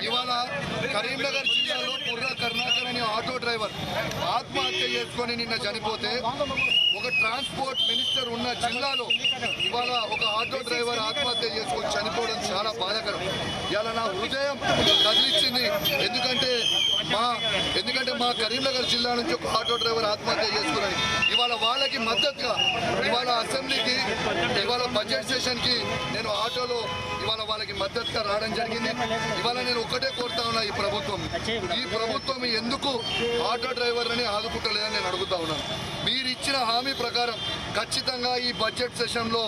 ఇవాళ కరీంనగర్ జిల్లాలో పుర్ర కర్ణాకర్ అనే ఆటో డ్రైవర్ ఆత్మహత్య చేసుకొని నిన్న చనిపోతే ఒక ట్రాన్స్పోర్ట్ మినిస్టర్ ఉన్న జిల్లాలో ఇవాళ ఒక ఆటో డ్రైవర్ ఆత్మహత్య చేసుకొని చనిపోవడం చాలా బాధాకరం. ఇవాళ నా హృదయం కదిలిచ్చింది. ఎందుకంటే మా ఎందుకంటే మా కరీంనగర్ జిల్లా నుంచి ఒక ఆటో డ్రైవర్ ఆత్మహత్య చేసుకున్నాడు. ఇవాళ వాళ్ళకి మద్దతుగా ఇవాళ అసెంబ్లీకి ఇవాళ బడ్జెట్ సెషన్కి నేను ఆటోలో ఇవాళ వాళ్ళకి మద్దతుగా రావడం జరిగింది. ఇవాళ నేను ఒక్కటే కోరుతా ఉన్నా ఈ ప్రభుత్వం. ఈ ప్రభుత్వం ఎందుకు ఆటో డ్రైవర్లని ఆదుకుంటలేదని నేను అడుగుతా ఉన్నాను మీరు ఇచ్చిన హామీ ప్రకారం ఖచ్చితంగా ఈ బడ్జెట్ సెషన్లో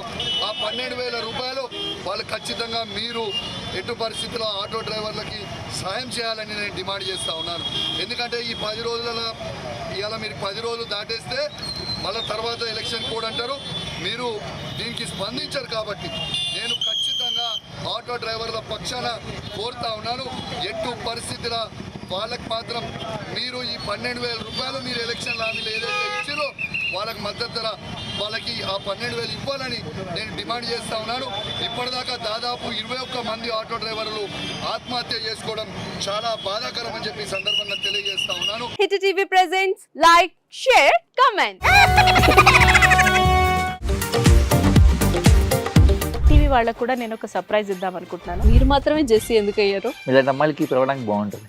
ఆ పన్నెండు వేల రూపాయలు వాళ్ళు ఖచ్చితంగా మీరు ఎటు పరిస్థితుల్లో ఆటో డ్రైవర్లకి సాయం చేయాలని నేను డిమాండ్ చేస్తూ ఉన్నాను. ఎందుకంటే ఈ పది రోజుల ఇవాళ మీరు పది రోజులు దాటేస్తే మళ్ళీ తర్వాత ఎలక్షన్ కోడ్ అంటారు. మీరు దీనికి స్పందించరు కాబట్టి నేను ఖచ్చితంగా ఆటో డ్రైవర్ల పక్షాన కోరుతా ఉన్నాను. ఎటు పరిస్థితుల వాళ్ళకి మాత్రం మీరు ఈ పన్నెండు వేల రూపాయలు మీరు ఎలక్షన్ హామీలు ఏదైతే ఇచ్చారో వాళ్ళకి మద్దతు ధర వాళ్ళకి ఆ పన్నెండు వేలు ఇవ్వాలని నేను డిమాండ్ చేస్తా ఉన్నాను. ఇప్పటిదాకా దాదాపు ఇరవై ఒక్క మంది ఆటో డ్రైవర్లు ఆత్మహత్య చేసుకోవడం చాలా బాధాకరం అని చెప్పి సందర్భంగా తెలియజేస్తా ఉన్నాను. Hit TV presents like share comment TV వాళ్ళకు కూడా నేను ఒక సర్ప్రైజ్ ఇద్దాం అనుకుంటున్నాను. మీరు మాత్రమే జెస్సీ ఎందుకు అయ్యారు ఇలాంటి అమ్మాయిలకి పిలవడానికి బాగుంటుంది.